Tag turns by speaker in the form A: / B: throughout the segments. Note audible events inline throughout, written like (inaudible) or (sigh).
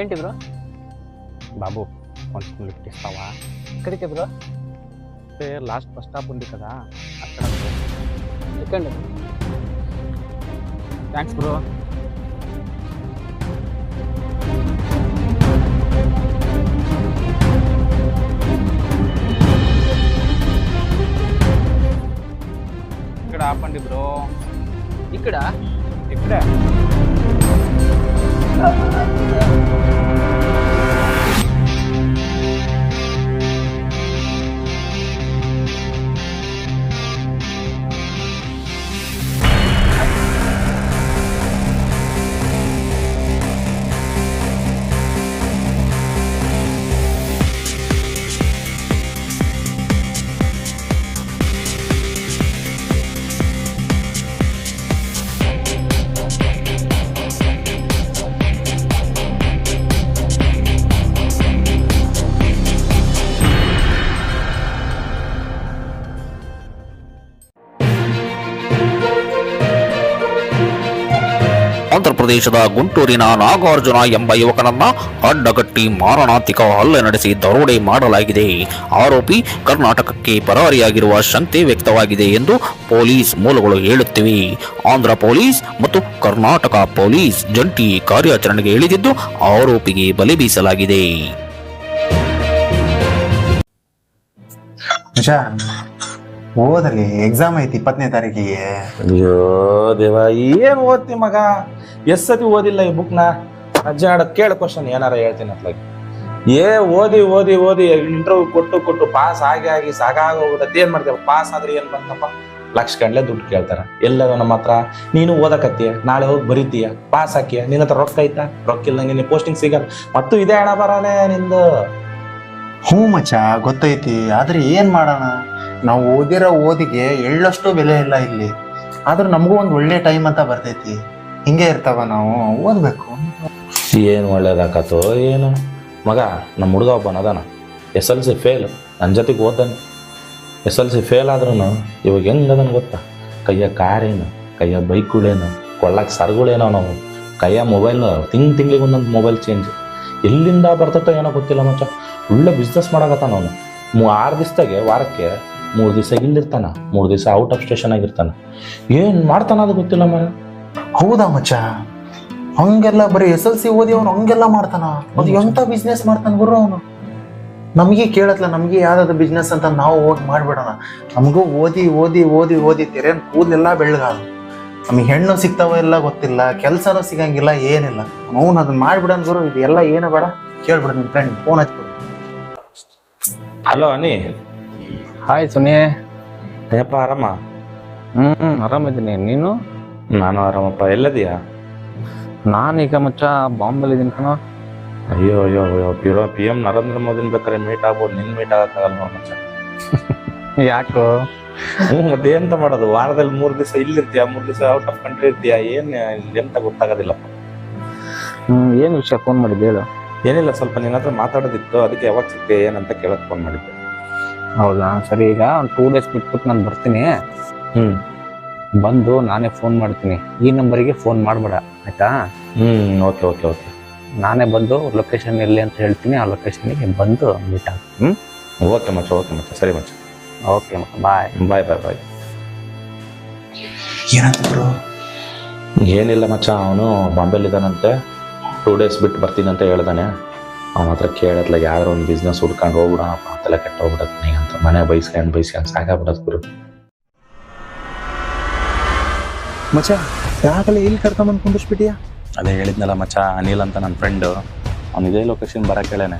A: ఏంటి బ్రో?
B: బాబు కొంచెం లిఫ్ట్ ఇస్తావా?
A: ఇక్కడికే బ్రో?
B: అంటే లాస్ట్ బస్ స్టాప్ ఉంది కదా అక్కడ.
A: ఎక్కండి.
B: Thanks bro. ఇక్కడ ఆపండి బ్రో.
A: ఇక్కడ?
B: ఇక్కడే.
C: Come on, ಆಂಧ್ರಪ್ರದೇಶದ ಗುಂಟೂರಿನ ನಾಗಾರ್ಜುನ ಎಂಬ ಯುವಕನನ್ನ ಅಡ್ಡಗಟ್ಟಿ ಮಾರಣಾಂತಿಕ ಹಲ್ಲೆ ನಡೆಸಿ ದರೋಡೆ ಮಾಡಲಾಗಿದೆ. ಆರೋಪಿ ಕರ್ನಾಟಕಕ್ಕೆ ಪರಾರಿಯಾಗಿರುವ ಶಂಕೆ ವ್ಯಕ್ತವಾಗಿದೆ ಎಂದು ಪೊಲೀಸ್ ಮೂಲಗಳು ಹೇಳುತ್ತಿವೆ. ಆಂಧ್ರ ಪೊಲೀಸ್ ಮತ್ತು ಕರ್ನಾಟಕ ಪೊಲೀಸ್ ಜಂಟಿ ಕಾರ್ಯಾಚರಣೆಗೆ ಇಳಿದಿದ್ದು ಆರೋಪಿಗೆ ಬಲೆ ಬೀಸಲಾಗಿದೆ.
D: ಓದಲಿ ಓದಲ್ಲಿ ಎಕ್ಸಾಮ್ ಐತಿ ಇಪ್ಪತ್ತನೇ ತಾರೀಕಿಗೆ.
E: ಅಯ್ಯೋ ದೇವ ಏನ್ ಓದ್ತಿ ಮಗ? ಎಷ್ಟ್ ಸತಿ ಓದಿಲ್ಲ ಈ ಬುಕ್ನ ಅಜ್ಜಿ ಆಡ ಕೇಳ ಕ್ವಶನ್ ಏನಾರ ಹೇಳ್ತೀನಿ ಅತ್ಲಾಗಿ. ಏ, ಓದಿ ಓದಿ ಓದಿ ಇಂಟರ್ವ್ಯೂ ಕೊಟ್ಟು ಕೊಟ್ಟು ಪಾಸ್ ಆಗಿ ಆಗಿ ಸಾಕಾಗೋಗ್ಬಿಟ್ಟೆ ಏನ್ ಮಾಡ್ತೇವೆ ಪಾಸ್ ಆದ್ರೆ ಏನ್ ಬಂತಪ್ಪ? ಲಕ್ಷ ಗಂಟ್ಲೆ ದುಡ್ಡು ಕೇಳ್ತಾರ. ಎಲ್ಲದ ನಮ್ಮ ಹತ್ರ, ನೀನು ಓದಕತ್ತೀಯ? ನಾಳೆ ಹೋಗಿ ಬರೀತೀಯ? ಪಾಸ್ ಹಾಕಿಯ ನಿನ್ನ ಹತ್ರ ರೊಕ್ಕ ಐತಾ? ರೊಕ್ಕ ಇಲ್ದಂಗೆ ನಿನ್ನ ಪೋಸ್ಟಿಂಗ್ ಸಿಗಲ್ಲ. ಮತ್ತು ಇದೇ ಹಣ ಬರಾನೆ ನಿಂದು.
D: ಹ್ಞೂ ಮಚ್ಚ, ಗೊತ್ತೈತಿ. ಆದ್ರೆ ಏನ್ ಮಾಡೋಣ? ನಾವು ಓದಿರೋ ಓದಿಗೆ ಎಳ್ಳಷ್ಟು ಬೆಲೆ ಇಲ್ಲ ಇಲ್ಲಿ. ಆದ್ರೆ ನಮಗೂ ಒಂದು ಒಳ್ಳೆ ಟೈಮ್ ಅಂತ ಬರ್ತೈತಿ. ಹಿಂಗೆ ಇರ್ತಾವ ನಾವು, ಓದ್ಬೇಕು.
E: ಏನು ಒಳ್ಳೇದಾಕತ್ತೋ ಏನು. ಮಗ ನಮ್ಮ ಹುಡುಗ ಒಬ್ಬನ ಅದಾನ. ಎಸ್ ಎಲ್ ಸಿ ಫೇಲ್ ನನ್ನ ಜೊತೆಗೆ ಓದ್ದಾನೆ. ಎಸ್ ಎಲ್ ಸಿ ಫೇಲ್ ಆದ್ರೂ ಇವಾಗ ಹೆಂಗದನ್ ಗೊತ್ತಾ? ಕೈಯ ಕಾರೇನು, ಕೈಯ ಬೈಕ್ಗಳೇನು ಕೊಳ್ಳಕ್ಕೆ ಸರಗಳೇನೋ ನಾವು ಕೈಯ ಮೊಬೈಲ್ ತಿಂಗ್ ತಿಂಗಳಿಗೆ ಒಂದೊಂದು ಮೊಬೈಲ್ ಚೇಂಜ್ ಎಲ್ಲಿಂದ ಬರ್ತೈತೋ ಏನೋ ಗೊತ್ತಿಲ್ಲ ಮಚ್ಚ. ಒಳ್ಳೆ ಬಿಸ್ನೆಸ್ ಮಾಡಕತ್ತಾನ ಅವನು. ಮೂ ಆರು ದಿವಸದಾಗೆ ವಾರಕ್ಕೆ ಮೂರು ದಿವಸ ಇಲ್ಲಿರ್ತಾನ ಮೂರು ದಿವಸ ಔಟ್ ಆಫ್ ಸ್ಟೇಷನ್ ಆಗಿರ್ತಾನ. ಏನು ಮಾಡ್ತಾನ ಅದು ಗೊತ್ತಿಲ್ಲ ಮರ
D: ಹೌದಾ ಮಚ್ಚ? ಹಂಗೆಲ್ಲ ಬರೀ ಎಸ್ ಎಲ್ ಸಿ ಓದಿ ಅವನು ಹಂಗೆಲ್ಲ ಮಾಡ್ತಾನ. ಅದು ಎಂತ ಬಿಸ್ನೆಸ್ ಮಾಡ್ತಾನ ಗುರು ಅವನು? ನಮಗೆ ಕೇಳತ್ಲ ನಮಗೆ ಯಾವ್ದಾದ್ರು ಬಿಸ್ನೆಸ್ ಅಂತ ನಾವು ಹೋಗಿ ಮಾಡ್ಬಿಡೋಣ. ನಮಗೂ ಓದಿ ಓದಿ ಓದಿ ಓದಿ ತೆರೆ ಕೂದಲೆಲ್ಲ ಬೆಳ್ಳಗಾದ. ನಮಗೆ ಹೆಣ್ಣು ಸಿಗ್ತಾವ ಎಲ್ಲ ಗೊತ್ತಿಲ್ಲ ಕೆಲಸನೂ ಸಿಗಂಗಿಲ್ಲ ಏನಿಲ್ಲ. ಅವ್ನು ಅದನ್ನ ಮಾಡ್ಬಿಡೋಣ ಗುರು ಇದು ಎಲ್ಲ ಏನು ಬೇಡ. ಕೇಳ್ಬಿಡ ನಿಮ್ಮ ಫ್ರೆಂಡ್ ಫೋನ್ ಹಚ್ಬಿಡು
E: ಹಲೋ ಅನಿ
B: ಹಾಯ್ ಸುನಿ
E: ಅಯ್ಯಪ್ಪ ಆರಾಮ?
B: ಹ್ಮ್ ಆರಾಮಿದ್ದೀನಿ. ನೀನು?
E: ನಾನು ಆರಾಮಪ್ಪ ಎಲ್ಲದಿಯಾ?
B: ನಾನೀಗ ಮಚ್ಚ ಬಾಂಬಲ್ಲಿ ಇದ್ದೀನಿ ಕಣೋ.
E: ಅಯ್ಯೋ ಅಯ್ಯೋ ಅಯ್ಯೋ ಪಿರೋ ಪಿ ಎಂ ನರೇಂದ್ರ ಮೋದಿನ ಬೇಕಾದ್ರೆ ಮೀಟ್ ಆಗ್ಬೋದು ನಿನ್ ಮೀಟ್ ಆಗಕ್ಕಾಗಲ್ಲ ನೋಡ್ ಮಚ್ಚ? (laughs)
B: ಯಾಕೋ?
E: ಹ್ಞೂ ಮತ್ತೆ ಎಂತ ಮಾಡೋದು? ವಾರದಲ್ಲಿ ಮೂರು ದಿವಸ ಇಲ್ಲಿರ್ತೀಯ? ಮೂರು ದಿವಸ ಔಟ್ ಆಫ್ ಕಂಟ್ರಿ ಇರ್ತೀಯ? ಏನ್ ಎಂತ ಗೊತ್ತಾಗೋದಿಲ್ಲಪ್ಪ
B: ಹ್ಮ್ ಏನ್ ವಿಷಯ ಫೋನ್ ಮಾಡಿದ್ದೆ ಹೇಳು.
E: ಏನಿಲ್ಲ ಸ್ವಲ್ಪ ನಿನ್ನ ಹತ್ರ ಮಾತಾಡೋದಿತ್ತು ಅದಕ್ಕೆ ಯಾವಾಗ ಸಿಗ್ತೆ ಏನಂತ ಕೇಳಕ್ ಫೋನ್ ಮಾಡಿದ್ದೆ.
B: ಹೌದಾ? ಸರಿ ಈಗ ಒಂದು ಟೂ ಡೇಸ್ ಬಿಟ್ಬಿಟ್ಟು ನಾನು ಬರ್ತೀನಿ.
E: ಹ್ಮ್.
B: ಬಂದು ನಾನೇ ಫೋನ್ ಮಾಡ್ತೀನಿ. ಈ ನಂಬರಿಗೆ ಫೋನ್ ಮಾಡ್ಬೇಡ ಆಯ್ತಾ?
E: ಹ್ಮ್ ಓಕೆ ಓಕೆ ಓಕೆ
B: ನಾನೇ ಬಂದು ಲೊಕೇಶನ್ ಎಲ್ಲಿ ಅಂತ ಹೇಳ್ತೀನಿ ಆ ಲೊಕೇಶನ್ಗೆ ಬಂದು ಮೀಟ್ ಆಗ್ತೀನಿ. ಹ್ಮ್?
E: ಓಕೆ ಮಚ್ಚ ಓಕೆ ಮಚ್ಚ. ಸರಿ ಮಚ್ಚ.
B: ಓಕೆ ಬಾಯ್
E: ಬಾಯ್ ಬಾಯ್ ಬಾಯ್
D: ಏನಂತ ಗುರು?
E: ಏನಿಲ್ಲ ಮಚ್ಚ ಅವನು ಬಾಂಬೆಲಿದ್ದಾನಂತೆ ಟೂ ಡೇಸ್ ಬಿಟ್ಟು ಬರ್ತೀನಿ ಅಂತ ಹೇಳ್ದಾನೆ. ಅವನ ಹತ್ರ ಕೇಳತ್ಲ ಯಾರೋ ಒಂದು ಬಿಸ್ನೆಸ್ ಹುಡ್ಕೊಂಡು ಹೋಗ್ಬಿಡೋಣಪ್ಪ ಅಂತೆಲ್ಲ ಕೆಟ್ಟ ಹೋಗ್ಬಿಡತ್ ನೀಗಂತ ಮನೆ ಬೈಸ್ಕೊಂಡು ಬೈಸ್ಕೊಂಡು ಸಾಕಾಗ್ಬಿಡತ್ ಗುರು.
D: ಮಚ್ಚ ಯಾಕಲ್ಲ ಇಲ್ಲಿ ಕರ್ಕೊಂಬಂದು ಕುಂದಿಸ್ಬಿಟ್ಟಿಯಾ
E: ಅದೇ ಹೇಳಿದ್ನಲ್ಲ ಮಚ್ಚ ಅನಿಲ್ ಅಂತ ನನ್ನ ಫ್ರೆಂಡು ಅವ್ನು ಇದೇ ಲೊಕೇಶನ್ ಬರಕ್ಕೆ ಹೇಳೇನೆ.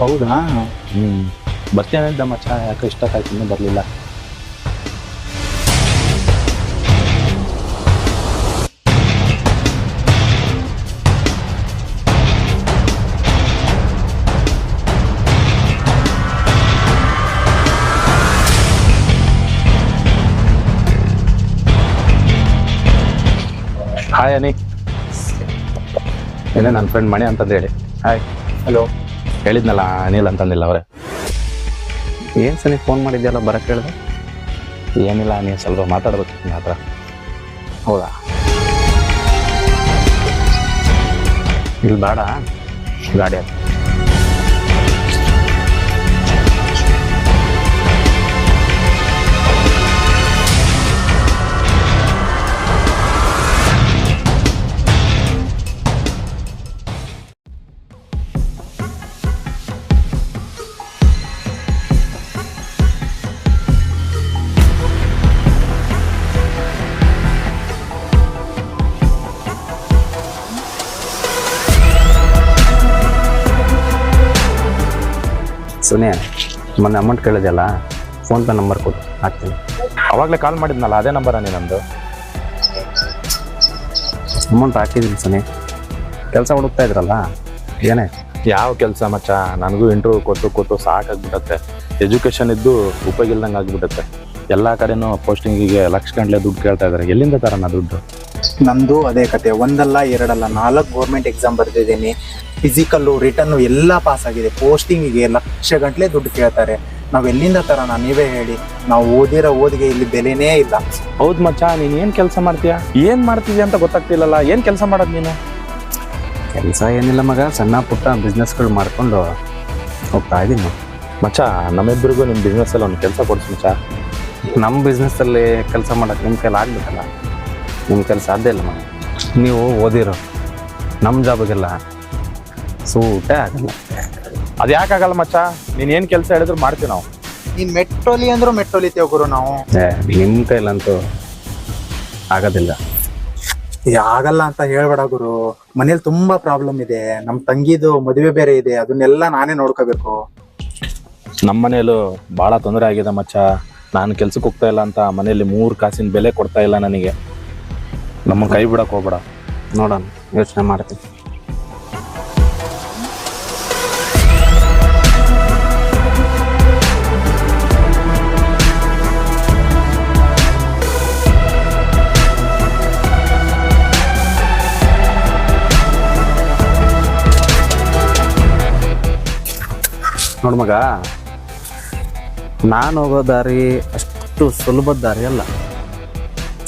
D: ಹೌದಾ?
E: ಹ್ಞೂ ಬರ್ತೀನಿದ್ದ ಮಚ್ಚ ಯಾಕೆ ಇಷ್ಟಕ್ಕಾಯ್ತು ಇನ್ನೂ ಬರಲಿಲ್ಲ. ಹಾಯ್ ಅನಿ ಏನೇ ನನ್ನ ಫ್ರೆಂಡ್ ಮಣಿ ಅಂತಂದು ಹೇಳಿ. ಹಾಯ್
B: ಹಲೋ
E: ಹೇಳಿದ್ನಲ್ಲ ಅನಿಲ್ ಅಂತಂದಿಲ್ಲ ಅವರೇ.
B: ಏನು ಸರಿ ಫೋನ್ ಮಾಡಿದ್ಯಲ್ಲ ಬರಕ್ಕೆ ಹೇಳಿದೆ?
E: ಏನಿಲ್ಲ ನೀನು ಸ್ವಲ್ಪ ಮಾತಾಡ್ಬೇಕು ನಿಮ್ಮ ಹತ್ರ.
B: ಹೌದಾ? ಇಲ್ಲಿ ಬೇಡ. ಗಾಡಿ ಹತ್ತಿ. ಸುನಿ ಮೊನ್ನೆ ಅಮೌಂಟ್ ಕೇಳಿದೆಯಲ್ಲ ಫೋನ್ಪೇ ನಂಬರ್ ಕೊಡು ಹಾಕ್ತೀನಿ.
E: ಅವಾಗಲೇ ಕಾಲ್ ಮಾಡಿದ್ನಲ್ಲ ಅದೇ ನಂಬರ ನಂದು?
B: ಅಮೌಂಟ್ ಹಾಕಿದ್ದೀನಿ ಸುನೆ. ಕೆಲಸ ಹುಡುಕ್ತಾ ಇದ್ರಲ್ಲ ಏನೇ?
E: ಯಾವ ಕೆಲಸ ಮಚ್ಚ? ನನಗೂ ಇಂಟರ್ವ್ಯೂ ಕೊಟ್ಟು ಕೊಟ್ಟು ಸಾಕಾಗ್ಬಿಟ್ಟತ್ತೆ ಎಜುಕೇಶನ್ ಇದ್ದು ಉಪಯೋಗ ಇಲ್ದಂಗೆ ಆಗ್ಬಿಟ್ಟತ್ತೆ ಎಲ್ಲ ಕಡೆನೂ ಪೋಸ್ಟಿಂಗಿಗೆ ಲಕ್ಷ ಗಂಟಲೆ ದುಡ್ಡು ಕೇಳ್ತಾ ಇದ್ದಾರೆ ಎಲ್ಲಿಂದ ನಾ ದುಡ್ಡು?
D: ನಂದು ಅದೇ ಕತೆ. ಒಂದಲ್ಲ ಎರಡಲ್ಲ ನಾಲ್ಕು ಗೌರ್ಮೆಂಟ್ ಎಕ್ಸಾಮ್ ಬರೆದಿದ್ದೀನಿ. ಫಿಸಿಕಲ್ಲು ರಿಟರ್ನು ಎಲ್ಲ ಪಾಸ್ ಆಗಿದೆ. ಪೋಸ್ಟಿಂಗಿಗೆ ಲಕ್ಷ ಗಂಟಲೆ ದುಡ್ಡು ಕೇಳ್ತಾರೆ. ನಾವು ಎಲ್ಲಿಂದ ತರೋಣ? ನೀವೇ ಹೇಳಿ. ನಾವು ಓದಿರೋ ಓದಿಗೆ ಇಲ್ಲಿ ಬೆಲೆನೇ ಇಲ್ಲ.
E: ಹೌದು ಮಚ್ಚ ನೀನು ಏನು ಕೆಲಸ ಮಾಡ್ತೀಯಾ? ಏನು ಮಾಡ್ತಿದ್ಯಾ ಅಂತ ಗೊತ್ತಾಗ್ತಿಲ್ಲಲ್ಲ. ಏನು ಕೆಲಸ ಮಾಡೋದು ನೀನು?
B: ಕೆಲಸ ಏನಿಲ್ಲ ಮಗ. ಸಣ್ಣ ಪುಟ್ಟ ಬಿಸ್ನೆಸ್ಗಳು ಮಾಡಿಕೊಂಡು ಹೋಗ್ತಾ ಇದ್ದೀನಿ.
E: ಮಚ್ಚ ನಮ್ಮಿಬ್ಬರಿಗೂ ನಿಮ್ಮ ಬಿಸ್ನೆಸ್ಸಲ್ಲಿ ಒಂದು ಕೆಲಸ ಕೊಡ್ಸು ಮಚ್ಚ.
B: ನಮ್ಮ ಬಿಸ್ನೆಸ್ಸಲ್ಲಿ ಕೆಲಸ ಮಾಡೋಕ್ಕೆ ನಿಮ್ಮ ಕೈಲಿ ಆಗ್ಬೇಕಲ್ಲ. ನಿಮ್ಮ ಕೈಲಿ ಸಾಧ್ಯ ಇಲ್ಲ ಮಗ ನೀವು ಓದಿರೋ ನಮ್ಮ ಜಾಬಿಗೆಲ್ಲ ಸೂಟೇ ಆಗಲ್ಲ.
E: ಅದು ಯಾಕಾಗಲ್ಲ ಮಚ್ಚ? ನೀನು ಏನು ಕೆಲಸ ಹೇಳಿದ್ರು ಮಾಡ್ತೀವಿ ನಾವು.
D: ನೀನ್ ಮೆಟ್ರೋಲಿ ಅಂದ್ರೂ ಮೆಟ್ಟೋಲಿ ಗುರು ನಾವು.
B: ಏ ನಿಮ್ಮ ಕೈಲಂತೂ ಆಗೋದಿಲ್ಲ.
D: ಏ, ಆಗಲ್ಲ ಅಂತ ಹೇಳ್ಬೇಡ ಗುರು. ಮನೇಲಿ ತುಂಬಾ ಪ್ರಾಬ್ಲಮ್ ಇದೆ. ನಮ್ಮ ತಂಗಿದು ಮದುವೆ ಬೇರೆ ಇದೆ. ಅದನ್ನೆಲ್ಲ ನಾನೇ ನೋಡ್ಕೋಬೇಕು.
E: ನಮ್ಮ ಮನೇಲೂ ಭಾಳ ತೊಂದರೆ ಆಗಿದೆ ಮಚ್ಚ. ನಾನು ಕೆಲ್ಸಕ್ಕೆ ಹೋಗ್ತಾ ಇಲ್ಲ ಅಂತ ಮನೇಲಿ ಮೂರು ಕಾಸಿನ ಬೆಲೆ ಕೊಡ್ತಾ ಇಲ್ಲ ನನಗೆ. ನಮ್ಮ ಕೈ ಬಿಡಕ್ಕೆ ಹೋಗ್ಬೇಡ.
B: ನೋಡೋಣ, ಯೋಚನೆ ಮಾಡ್ತೀನಿ. ನೋಡು ಮಗ, ನಾನು ಹೋಗೋ ದಾರಿ ಅಷ್ಟು ಸುಲಭದ ದಾರಿ ಅಲ್ಲ.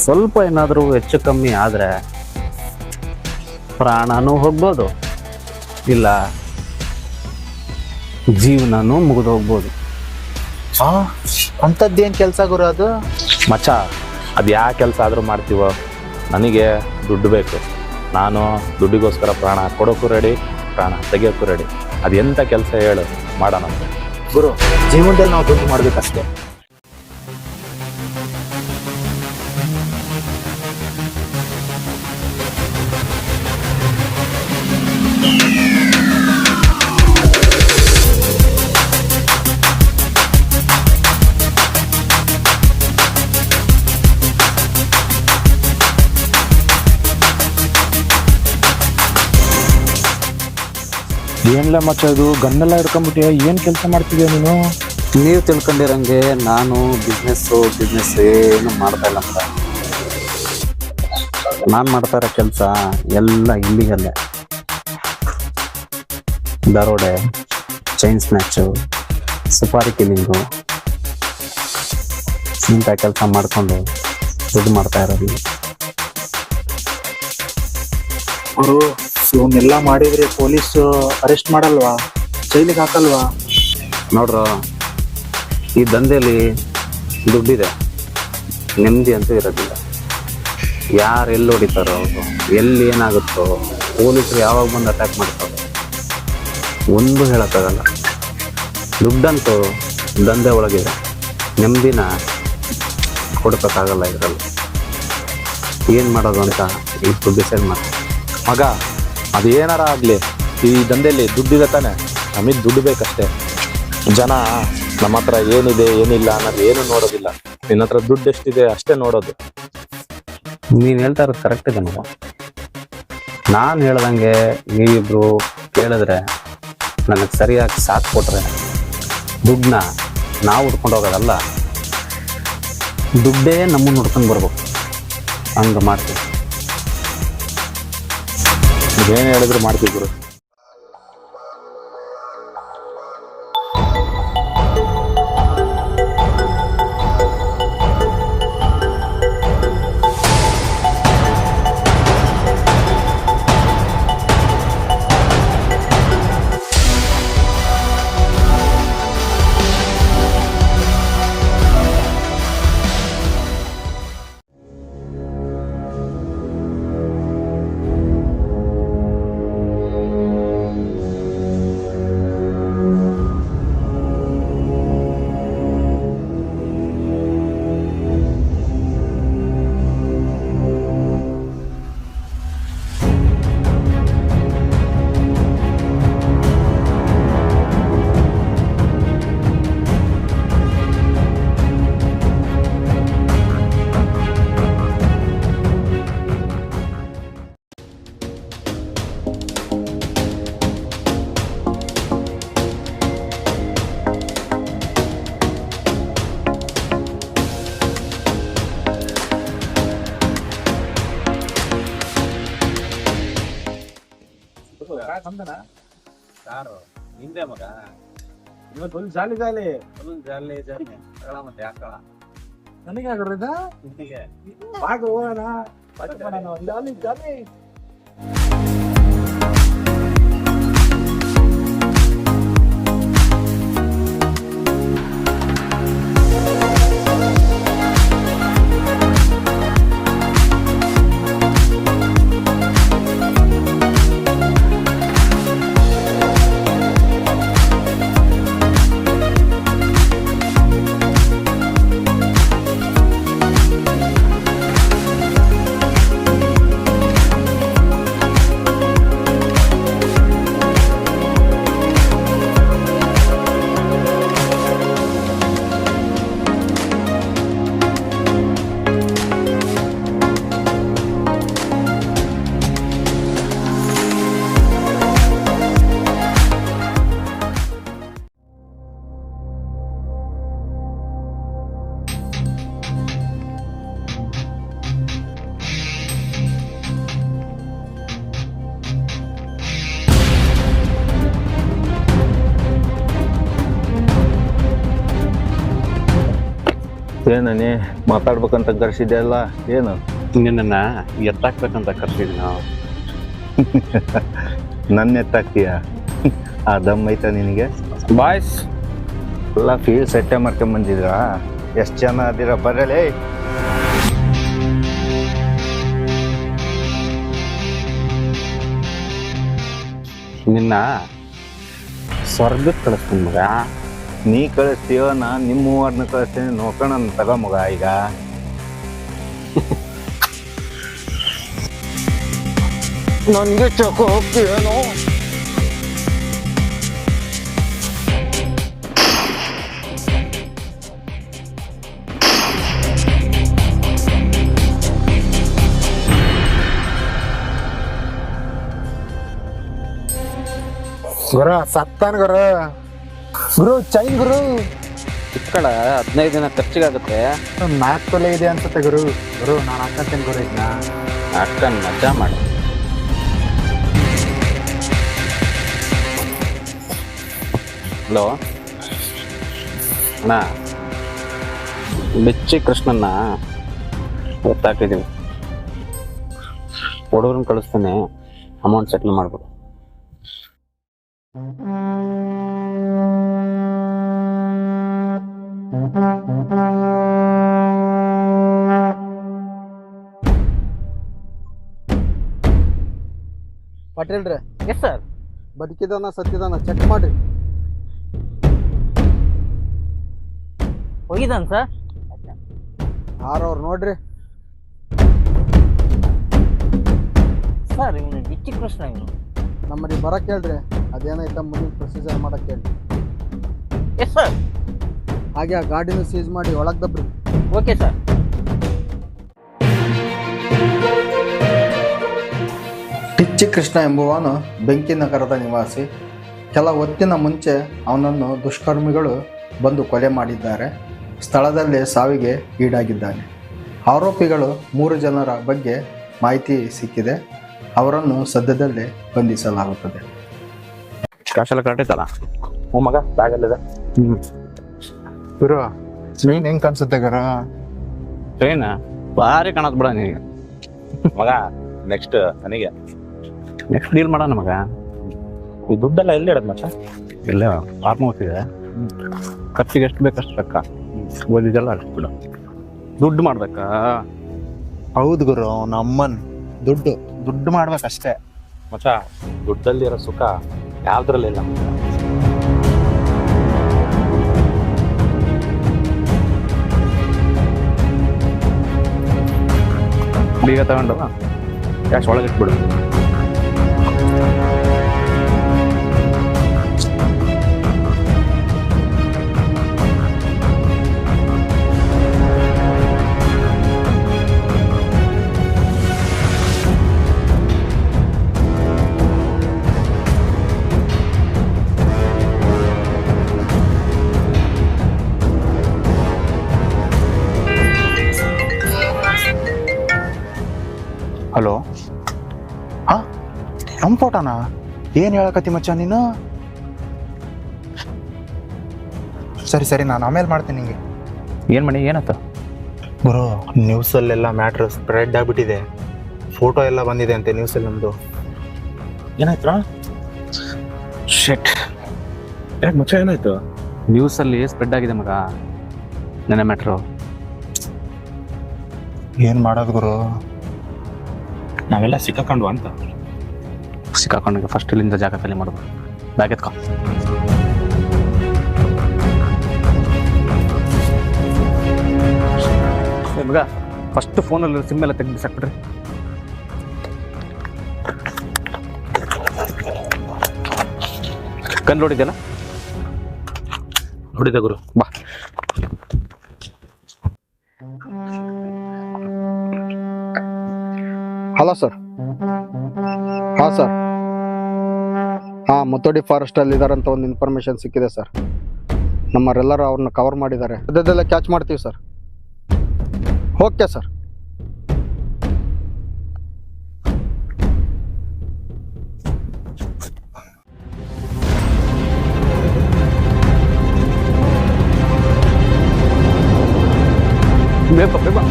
B: ಸ್ವಲ್ಪ ಏನಾದರೂ ಹೆಚ್ಚು ಕಮ್ಮಿ ಆದರೆ ಪ್ರಾಣನೂ ಹೋಗ್ಬೋದು ಇಲ್ಲ ಜೀವನನೂ ಮುಗಿದು ಹೋಗ್ಬೋದು.
D: ಅಂಥದ್ದೇನು ಕೆಲಸ ಗುರು ಅದು?
E: ಮಚ್ಚ ಅದು ಯಾವ ಕೆಲಸ ಆದರೂ ಮಾಡ್ತೀವೋ? ನನಗೆ ದುಡ್ಡು ಬೇಕು. ನಾನು ದುಡ್ಡಿಗೋಸ್ಕರ ಪ್ರಾಣ ಕೊಡೋಕ್ಕೂ ರೆಡಿ ಪ್ರಾಣ ತೆಗಿಯೋಕ್ಕೂ ರೆಡಿ ಅದು ಎಂಥ ಕೆಲಸ ಹೇಳು ಮಾಡೋಣ.
D: ಗುರು ಜೀವನದಲ್ಲಿ ನಾವು ದುಡ್ಡು ಮಾಡ್ಬೇಕಷ್ಟೇ.
E: ಏನಿಲ್ಲ ಮತ್ತೆ ಅದು ಗನ್ನೆಲ್ಲ ಹಿಡ್ಕೊಂಡ್ಬಿಟ್ಟೆ ಏನು ಕೆಲಸ ಮಾಡ್ತಿದ್ಯಾ ನೀನು?
B: ನೀವು ತಿಳ್ಕೊಂಡಿರಂಗೆ ನಾನು ಬಿಸ್ನೆಸ್ಸು ಬಿಸ್ನೆಸ್ ಏನು ಮಾಡ್ತಾ ಇಲ್ಲ ಅಂತ. ನಾನು ಮಾಡ್ತಾ ಇರೋ ಕೆಲಸ ಎಲ್ಲ ಇಲ್ಲಿಗಲ್ಲೇ. ದರೋಡೆ ಚೈನ್ ಸ್ನ್ಯಾಚು ಸುಪಾರಿ ಕಿಲಿಂಗು ಇಂಥ ಕೆಲಸ ಮಾಡಿಕೊಂಡು ದುಡ್ಡು ಮಾಡ್ತಾ ಇರೋದು.
D: ಗುರು ಇವನ್ನೆಲ್ಲ ಮಾಡಿದ್ರೆ ಪೊಲೀಸ್ ಅರೆಸ್ಟ್ ಮಾಡಲ್ವಾ? ಜೈಲಿಗೆ ಹಾಕಲ್ವಾ?
B: ನೋಡ್ರ, ಈ ದಂಧೆಯಲ್ಲಿ ದುಡ್ಡಿದೆ. ನೆಮ್ಮದಿ ಅಂತೂ ಇರೋದಿಲ್ಲ. ಯಾರು ಎಲ್ಲಿ ಹೊಡಿತಾರೋ ಅವರು, ಎಲ್ಲಿ ಏನಾಗುತ್ತೋ, ಪೊಲೀಸರು ಯಾವಾಗ ಬಂದು ಅಟ್ಯಾಕ್ ಮಾಡ್ತಾರೋ. ಒಂದು ಹೇಳೋಕ್ಕಾಗಲ್ಲ. ದುಡ್ಡಂತೂ ದಂಧೆ ಒಳಗಿದೆ. ನೆಮ್ಮದಿನ ಕೊಡ್ಬೇಕಾಗಲ್ಲ ಇದರಲ್ಲಿ. ಏನು ಮಾಡೋದು ಅಂತ ಇಷ್ಟು ಡಿಸೈಡ್ ಮಾಡ್ತೀನಿ
E: ಮಗ ಅದು ಏನಾರ ಆಗಲಿ, ಈ ದಂಧೆಯಲ್ಲಿ ದುಡ್ಡಿದೆ ತಾನೆ. ನಮಗೆ ದುಡ್ಡು ಬೇಕಷ್ಟೇ. ಜನ ನಮ್ಮ ಹತ್ರ ಏನಿದೆ, ಏನಿಲ್ಲ ಅನ್ನೋದು ಏನು ನೋಡೋದಿಲ್ಲ. ನಿನ್ನ ಹತ್ರ ದುಡ್ಡು ಎಷ್ಟಿದೆ ಅಷ್ಟೇ ನೋಡೋದು.
B: ನೀನು ಹೇಳ್ತಾ ಇರೋದು ಕರೆಕ್ಟ್ ಇದೆ ನೀವು ನಾನು ಹೇಳ್ದಂಗೆ ನೀವಿಬ್ರು ಕೇಳಿದ್ರೆ ನನಗೆ ಸರಿಯಾಗಿ ಸಾಥ್ ಕೊಟ್ರೆ ದುಡ್ಡನ್ನ ನಾವು ಹುಡ್ಕೊಂಡು ಹೋಗೋದಲ್ಲ, ದುಡ್ಡೇ ನಮ್ಮನ್ನು ಹುಡ್ಕೊಂಡು ಬರ್ಬೇಕು. ಹಂಗೆ ಮಾಡ್ತೀವಿ
E: ನೀವೇನು ಹೇಳಿದ್ರು ಮಾಡ್ತೀವಿ ಗುರು
B: ಕಾರು ನಿಂದೆ ಮಗ. ಇವತ್ತು ಒಂದು ಜಾಲಿ ಜಾಲಿ. ಒಂದು ಜಾಲಿ ಜಾಲಿ. ತಗೊಳ ಮತ್ತೆ ಹಾಕಳ
D: ನನಗೆ ಆಗಿರೋದ
B: ನಿನಗೆ.
D: ಬಾಗ ಹೋಗೋಣ. ಜಾಲಿ ಜಾಲಿ.
F: ಏನನಿ ಮಾತಾಡ್ಬೇಕಂತ ಕರ್ಸಿದ್ದೆ ಅಲ್ಲ ಏನು?
B: ನಿನ್ನನ್ನ ಎತ್ತಾಕ್ಬೇಕಂತ ಕರ್ಸಿದ್ವಿ ನಾವು. (laughs)
F: ನನ್ನ ಎತ್ತಾಕ್ತೀಯ? ಆ ದಮ್ ಐತ ನಿನಗೆ?
B: ಬಾಯ್ಸ್.
F: ಎಲ್ಲ ಫೀಲ್ ಸೆಟ್ಟೆ ಮಾಡ್ಕೊಂಡ್ ಬಂದಿದ್ರ ಎಷ್ಟು ಜನ ಅದಿರ ಬರಲೇ
B: ನಿನ್ನ ಸ್ವರ್ಗಕ್ಕೆ ಕಳಿಸ್ತೀನಿ ಮಗ.
F: ನೀ ಕಳಿಸ್ತೀಯೋ ನಾ ನಿಮ್ಮ ಮೂವರ್ನ ಕಳಿಸ್ತೀನಿ ನೋಡ್ಕೊಂಡು ಮಗ ಈಗ.
D: ನನಗೆ ಚೊಕ ಹೋಗ್ತೀವೇನೋ ಗುರ, ಸತ್ತಾನ ಗುರು. ಗುರು ಚೈನ್ ಗುರು.
B: ಚಿಕ್ಕಳ ಹದಿನೈದು ದಿನ ಖರ್ಚಿಗಾಗುತ್ತೆ.
D: ನಾಲ್ಕು ತೊಲೆ ಇದೆ ಅನ್ಸುತ್ತೆ ಗುರು. ಗುರು ನಾನು ಹಾಕಂತೇನೆ ಗುರು ಇದನ್ನ
B: ಅಕ್ಕನ್ ಮಜಾ ಮಾಡಿ. ಹಲೋ? ಅಣ್ಣ ಬಿಚ್ಚಿ ಕೃಷ್ಣನ್ನ ಗೊತ್ತಾಕಿದ್ದೀವಿ ಹುಡುಗ್ರನ್ನ ಕಳಿಸ್ತಾನೆ. ಅಮೌಂಟ್ ಸೆಟ್ಲ್ ಮಾಡ್ಬಿಡು.
A: ಪಾಟೀಲ್ರೆ
C: ಎಸ್ ಸರ್?
A: ಬದುಕಿದಾನ ಸತ್ತಿದಾನ ಚೆಕ್ ಮಾಡ್ರಿ.
C: ಹೋಗಿದಾನ ಸರ್?
A: ಯಾರವ್ರು ನೋಡ್ರಿ.
C: ಸರ್ ಇವನು ಬಿಚ್ಚಿ ಕೃಷ್ಣ ಇವನು.
A: ನಮ್ಮಲ್ಲಿ ಬರಕ್ ಹೇಳ್ರಿ. ಅದೇನೈತ ಮುಂದಿನ ಪ್ರೊಸೀಜರ್ ಮಾಡಕ್ ಹೇಳ್ರಿ.
C: Yes sir.
A: ಹಾಗೆ ಆ ಗಾಡಿನ ಸೀಸ್ ಮಾಡಿ ಒಳಗ್ ದಬ್ರಿ
C: ಓಕೆ ಸರ್.
D: ಟಿಚ್ಚಿ ಕೃಷ್ಣ ಎಂಬುವನು ಬೆಂಕಿ ನಗರದ ನಿವಾಸಿ. ಕೆಲ ಹೊತ್ತಿನ ಮುಂಚೆ ಅವನನ್ನು ದುಷ್ಕರ್ಮಿಗಳು ಬಂದು ಕೊಲೆ ಮಾಡಿದ್ದಾರೆ. ಸ್ಥಳದಲ್ಲೇ ಸಾವಿಗೆ ಈಡಾಗಿದ್ದಾನೆ. ಆರೋಪಿಗಳು ಮೂರು ಜನರ ಬಗ್ಗೆ ಮಾಹಿತಿ ಸಿಕ್ಕಿದೆ. ಅವರನ್ನು ಸದ್ಯದಲ್ಲೇ ಬಂಧಿಸಲಾಗುತ್ತದೆ.
B: ಕಾಶಲ್ಲ ಕರೆಕ್ಟ್
E: ಹ್ಞೂ ಮಗ ಬ್ಯಾಗಲ್ಲಿದೆ
D: ಗುರು ಸ್ವೀನ್ ಹೆಂಗ್ ಕಾಣಿಸುತ್ತೆ ಗುರು?
B: ಟ್ರೈನ್ ಭಾರಿ ಕಾಣತ್ ಬಿಡ ನೀ
E: ಮಗ ನೆಕ್ಸ್ಟ್ ನನಗೆ.
B: ನೆಕ್ಸ್ಟ್ ಡೀಲ್ ಮಾಡೋಣ ಮಗ.
E: ಈ ದುಡ್ಡೆಲ್ಲ ಎಲ್ಲಿ ಇಡೋದು ಮಚ್ಚ
B: ಇಲ್ಲ ಫಾರ್ಮ್ ಹೌಸ್ ಇದೆ. ಖರ್ಚಿಗೆ ಎಷ್ಟು ಬೇಕಷ್ಟು ಬೇಕಾ ಓದಿದೆಲ್ಲ ಬಿಡು. ದುಡ್ಡು ಮಾಡ್ಬೇಕಾ?
D: ಹೌದು ಗುರು ನಮ್ಮನ್. ಅಮ್ಮನ್ ದುಡ್ಡು ದುಡ್ಡು ಮಾಡ್ಬೇಕಷ್ಟೇ.
E: ಮಚ್ಚ ದುಡ್ಡಲ್ಲಿರೋ ಸುಖ ಯಾವ್ದ್ರಲ್ಲಿ ಯಾವ್ದ್ರಲ್ಲಿಲ್ಲ
B: ಬೀಗ ತಗೊಂಡು ಕ್ಯಾಶ್ ಒಳಗೆ ಇಟ್ಬಿಡು
D: ಹಲೋ? ಹಾ? ನಮ್ಮ ಫೋಟೋನಾ? ಏನು ಹೇಳಕತ್ತಿ ಮಚ್ಚ ನೀನು? ಸರಿ ಸರಿ ನಾನು ಆಮೇಲೆ ಮಾಡ್ತೀನಿ ನಿಂಗೆ.
E: ಏನು ಮಣಿ ಏನತ್ತ?
D: ಗುರು ನ್ಯೂಸಲ್ಲೆಲ್ಲ ಮ್ಯಾಟ್ರ್ ಸ್ಪ್ರೆಡ್ ಆಗ್ಬಿಟ್ಟಿದೆ. ಫೋಟೋ ಎಲ್ಲ ಬಂದಿದೆ ಅಂತೆ ನ್ಯೂಸಲ್ಲಿ ನಮ್ದು.
E: ಏನಾಯ್ತು ಶೆಟ್ ಯಾಕೆ ಮಚ್ಚಾ ಏನಾಯ್ತು?
B: ನ್ಯೂಸಲ್ಲಿ ಸ್ಪ್ರೆಡ್ ಆಗಿದೆ ಮಗ. ನನ್ನ ಮ್ಯಾಟ್ರು
D: ಏನು ಮಾಡೋದು ಗುರು
E: ನಾವೆಲ್ಲ ಸಿಕ್ಕಾಕೊಂಡು ಅಂತ.
B: ಸಿಕ್ಕಾಕೊಂಡಾಗ ಫಸ್ಟ್ ಇಲ್ಲಿಂದ ಜಾಗ ಖಾಲಿ ಮಾಡೋದು ಬ್ಯಾಗ್ ಎತ್ಕೊ ಮಗ ಫಸ್ಟ್ ಫೋನಲ್ಲಿ ಸಿಮ್ ಎಲ್ಲ ತೆಗ್ದು ಸಾಕ್ಬಿಟ್ರಿ ಕಣ್ ನೋಡಿದ್ಯಲ್ಲ?
E: ನೋಡಿದೆ ಗುರು.
B: ಬಾ.
A: ಸರ್ ಹಾಂ ಸರ್ ಹಾಂ ಮುತ್ತೋಡಿ ಫಾರೆಸ್ಟಲ್ಲಿ ಅಂತ ಒಂದು ಇನ್ಫಾರ್ಮೇಶನ್ ಸಿಕ್ಕಿದೆ ಸರ್ ನಮ್ಮರೆಲ್ಲರೂ ಅವ್ರನ್ನ ಕವರ್ ಮಾಡಿದ್ದಾರೆ. ಅದೆಲ್ಲ ಕ್ಯಾಚ್ ಮಾಡ್ತೀವಿ ಸರ್ ಓಕೆ ಸರ್
B: ಬೇಪ ಬಾ,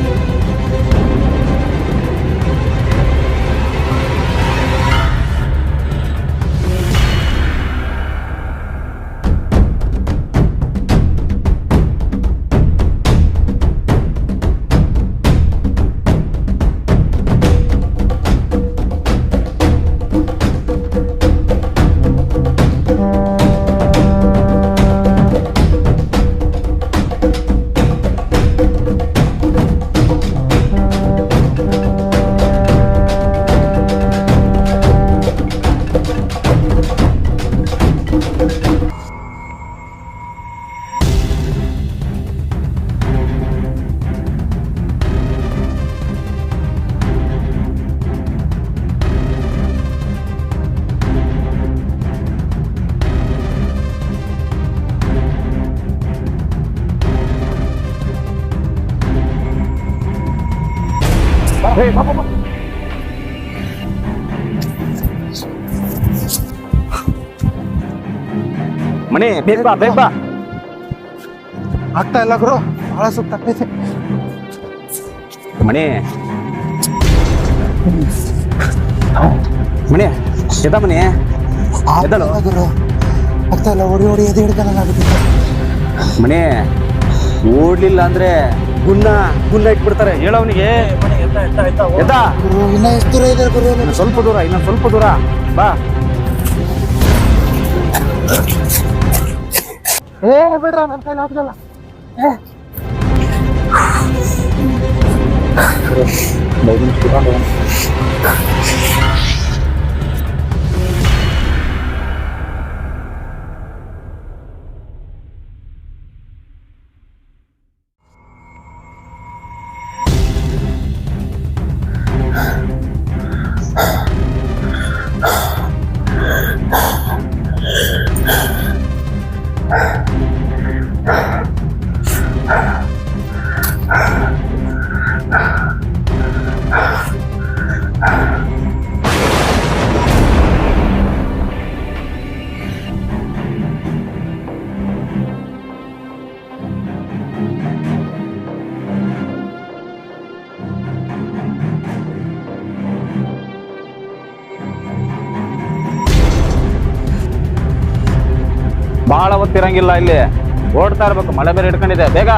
B: ಬೇಗ ಬಾ. ಮಣಿ ಬೇಗ ಬಾ ಬೇಗ ಬಾ.
D: ಆಗ್ತಾ ಇಲ್ಲ ಗುರು ಬಹಳ ಸುತ್ತಾಗ್ತೈತೆ
B: ಮಣಿ. ಮಣಿ ಎದ ಮಣಿ. ಎದ್ದಳು.
D: ಗುರು ಆಗ್ತಾ ಇಲ್ಲ ಓಡಿ ಓಡಿ ಎದೆ ಹಿಡ್ತಾನಲ್ಲ
B: ಮಣಿ ಓಡ್ಲಿಲ್ಲ ಅಂದ್ರೆ ಗುನ್ನ ಗುನ್ನ ಇಟ್ಬಿಡ್ತಾರೆ. ಹೇಳವನಿಗೆ ಎದ್ದ?
D: ಗುರು ಇನ್ನ ಎಷ್ಟು ದೂರ ಇದೆ ಗುರು
B: ಇನ್ನು ಸ್ವಲ್ಪ ದೂರ. ಇನ್ನೊಂದು ಸ್ವಲ್ಪ ದೂರ ಬಾ.
D: ಏ ಬಿಡ್ರ ನನ್ನ ಕೈಲಿ ಆಗ್ತಲ್ಲ
B: ಬಹಳ ಹೊತ್ತಿರಂಗಿಲ್ಲ ಇಲ್ಲಿ. ಓಡ್ತಾ ಇರ್ಬೇಕು ಮಳೆ ಬೇರೆ ಹಿಡ್ಕೊಂಡಿದೆ ಬೇಗ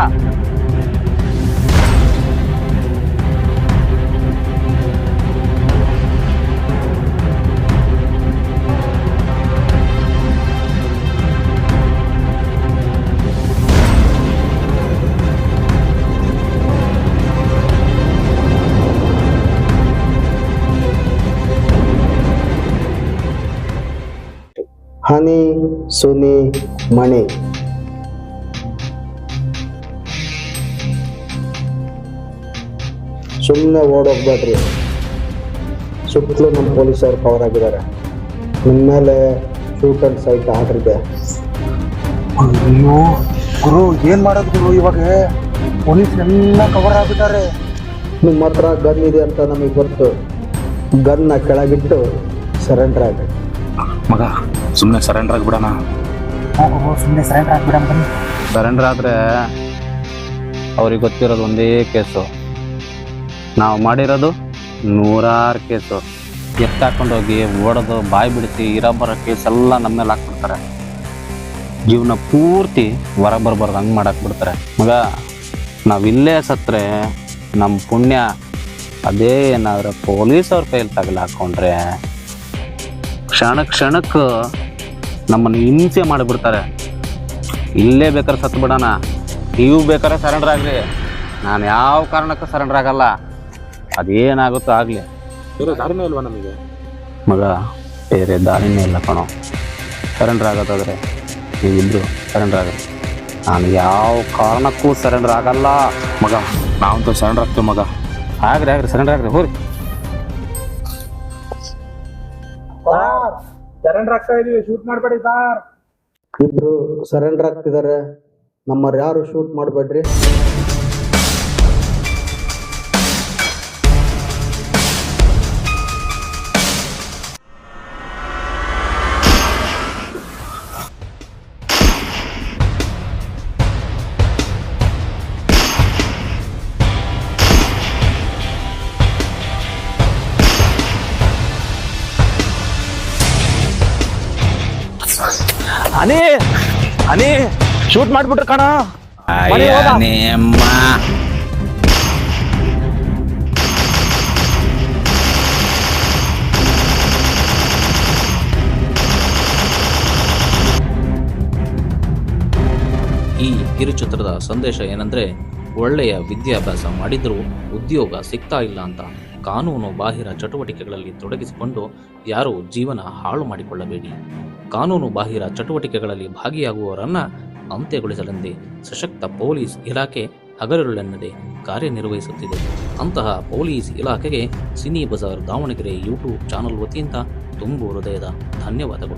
A: ಹನಿ ಸುನಿ ಮಣಿ ಸುಮ್ಮನೆ ಓಡೋಗ್ಬೇಡ್ರಿ ಸುತ್ತಲೂ ನಮ್ಮ ಪೊಲೀಸರು ಕವರ್ ಆಗಿದ್ದಾರೆ. ನಿಮ್ಮ ಮೇಲೆ ಶೂಟ್ ಅಂಡ್ ಸೈಟ್ ಆರ್ಡರ್ ಇದೆ
D: ಅಯ್ಯೋ ಗುರು ಏನು ಮಾಡೋದು ಗುರು ಇವಾಗ? ಪೊಲೀಸ್ ಎಲ್ಲ ಕವರ್ ಆಗಿದ್ದಾರೆ
A: ನಿಮ್ಮ ಹತ್ರ ಗನ್ ಇದೆ ಅಂತ ನಮಗೆ ಗೊತ್ತು. ಗನ್ನ ಕೆಳಗಿಟ್ಟು ಸರೆಂಡರ್ ಆಗಿ
E: ಮಗ ಸುಮ್ಮನೆ ಸರೆಂಡರ್ ಆಗಿಬಿಡೋಣ.
D: ಸುಮ್ಮನೆ ಸರೆಂಡರ್ ಆಗ್ಬಿಡಮ್ ಬನ್ನಿ.
B: ಸರೆಂಡರ್ ಆದರೆ ಅವ್ರಿಗೆ ಗೊತ್ತಿರೋದು ಒಂದೇ ಕೇಸು ನಾವು ಮಾಡಿರೋದು ನೂರಾರು ಕೇಸು. ಎತ್ತಾಕೊಂಡೋಗಿ ಓಡೋದು, ಬಾಯಿ ಬಿಡಿಸಿ, ಇರೋ ಬರೋ ಕೇಸ್ ಎಲ್ಲ ನಮ್ಮ ಮೇಲೆ ಹಾಕ್ಬಿಡ್ತಾರೆ. ಜೀವನ ಪೂರ್ತಿ ಹೊರ ಬರ್ಬಾರ್ದು, ಹಂಗೆ ಮಾಡಕ್ಕೆ ಬಿಡ್ತಾರೆ. ಮಗ ಇಲ್ಲೇ ಸತ್ರೆ ನಮ್ಮ ಪುಣ್ಯ ಅದೇ ಏನಾದ್ರೆ ಪೊಲೀಸ್ ಅವ್ರ ಕೈಯಲ್ಲಿ ತಗಲ ಹಾಕೊಂಡ್ರೆ ಕ್ಷಣ ಕ್ಷಣಕ್ಕೆ ನಮ್ಮನ್ನು ಹಿಂಸೆ ಮಾಡಿಬಿಡ್ತಾರೆ. ಇಲ್ಲೇ ಬೇಕಾದ್ರೆ ಸತ್ತು ಬಿಡೋಣ ನೀವು ಬೇಕಾದ್ರೆ ಸರೆಂಡರ್ ಆಗಲಿ ನಾನು ಯಾವ ಕಾರಣಕ್ಕೂ ಸರೆಂಡರ್ ಆಗಲ್ಲ. ಅದೇನಾಗುತ್ತೋ ಆಗಲಿ.
E: ಬೇರೆ ದಾರಿನೇ ಇಲ್ವಾ ನಮಗೆ?
B: ಮಗ ಬೇರೆ ದಾರಿನೇ ಇಲ್ಲ ಕಣೋ. ಸರೆಂಡರ್ ಆಗೋದಾದ್ರೆ ನೀವಿಬ್ರು ಸರೆಂಡರ್ ಆಗ ನಾನು ಯಾವ ಕಾರಣಕ್ಕೂ ಸರೆಂಡರ್ ಆಗಲ್ಲ
E: ಮಗ. ನಾವಂತೂ ಸರೆಂಡರ್ ಆಗ್ತೀವಿ ಮಗ.
B: ಆಗ್ರಿ ಆಗ್ರಿ ಸರೆಂಡರ್ ಆಗ್ರಿ ಹೋರಿ.
A: ಇಬ್ರು ಸರೆಂಡರ್ ಆಗ್ತಿದ್ದಾರೆ ನಮ್ಮವ್ರು ಯಾರು ಶೂಟ್ ಮಾಡಬೇಡ್ರಿ?
E: ಅನೇ ಅನಿ ಶೂಟ್ ಮಾಡ್ಬಿಟ್ರು ಕಣ.
C: ಈ ಕಿರುಚಿತ್ರದ ಸಂದೇಶ ಏನಂದ್ರೆ ಒಳ್ಳೆಯ ವಿದ್ಯಾಭ್ಯಾಸ ಮಾಡಿದರೂ ಉದ್ಯೋಗ ಸಿಗ್ತಾ ಇಲ್ಲ ಅಂತ ಕಾನೂನು ಬಾಹಿರ ಚಟುವಟಿಕೆಗಳಲ್ಲಿ ತೊಡಗಿಸಿಕೊಂಡು ಯಾರೂ ಜೀವನ ಹಾಳು ಮಾಡಿಕೊಳ್ಳಬೇಡಿ. ಕಾನೂನು ಬಾಹಿರ ಚಟುವಟಿಕೆಗಳಲ್ಲಿ ಭಾಗಿಯಾಗುವವರನ್ನ ಅಂತ್ಯಗೊಳಿಸಲೆಂದೇ ಸಶಕ್ತ ಪೊಲೀಸ್ ಇಲಾಖೆ ಹಗಲಿರುಳೆನ್ನದೆ ಕಾರ್ಯನಿರ್ವಹಿಸುತ್ತಿದೆ. ಅಂತಹ ಪೊಲೀಸ್ ಇಲಾಖೆಗೆ cine bazaar Davangere YouTube channel ವತಿಯಿಂದ ತುಂಬು ಹೃದಯದ ಧನ್ಯವಾದಗಳು.